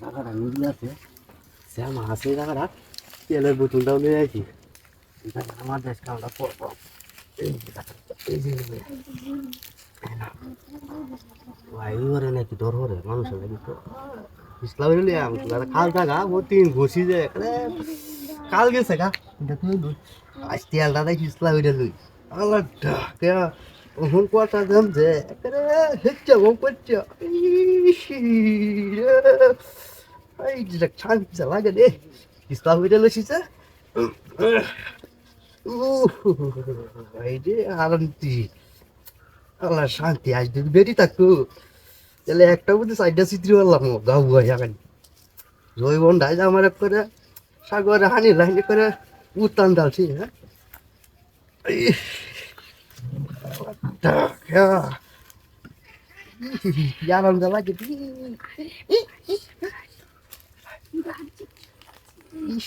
জায়গাটা আছে শ্যাম আছে জায়গাটা তেলের বোতলটাও নিয়ে আছি আমার দেশ কামটা পড়ব নাকি ডর করে মানুষের নাকি তো ইসলাম হইলে আমি তো কাল থাকা ও তিন ঘষি যায় কাল গেছে গা দেখো লুই আজ তেলটা দেখি ইসলাম হইলে লুই আল্লাহ ডাকে ওহন কোয়াটা দাম যে এখানে হেচ্ছে ও করছে এই যে শান্তি লাগে রে ইসলাম হইলে লইছে এই যে আনন্দি আল্লাহ শান্তি আজ যদি বেরি থাকতো তাহলে একটা বুঝে সাইডটা চিত্রি পারলাম গাও গাই এখন জৈবন ডাই আমার করে সাগরে হানি লাইনি করে উত্তান ডালছি হ্যাঁ এই, ডাকা। কি ইস।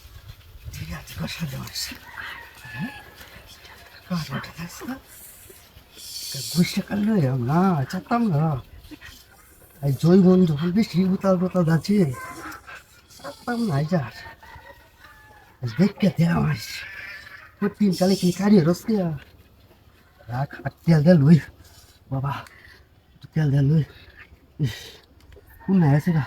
জি। Yalla, wer ist das? Was war das jetzt? Asli selalu lagu. Ini sih basta basta. Aduh, ini sih. Ah. Dia ya. Dia juga sadar. Kalau ada dasar. বুঝতে পারল না চাপতাম না এই জৈবন যখন বেশি উতাল উতাল যাচ্ছে চাপতাম না যার দেখতে দেওয়া আস প্রতিদিন কালে কি কারি রসকে রাখ আর তেল দে লই বাবা তেল দে লই কোন না আছে গা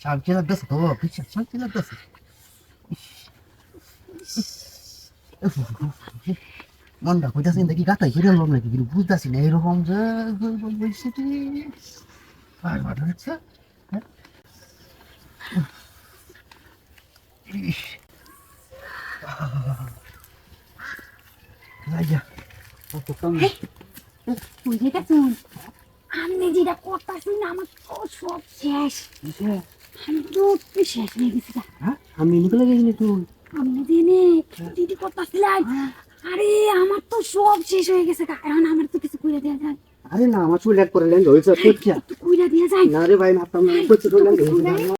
শান্তি লাগতেছে তো বিশ্বাস শান্তি লাগতেছে মনটা কইতাছে দেখি গাতাই করে আনলাম নাকি কিন্তু বুঝতেছি না এরকম যে বলছি আর ভালো হচ্ছে বুঝে গেছুন আমি যেটা করতেছি না আমার সব শেষ আমি তো শেষ হয়ে গেছি। আমি নিকলে গেছিলি তুই আপনি দিনে দিদি করতেছিলেন আরে আমার তো সব শেষ হয়ে গেছে। এখন আমার তো কিছু কইরা দেওয়া যায় আরে না আমার চুল এক করে লেন হয়েছে কইরা যায় না রে ভাই তো লেন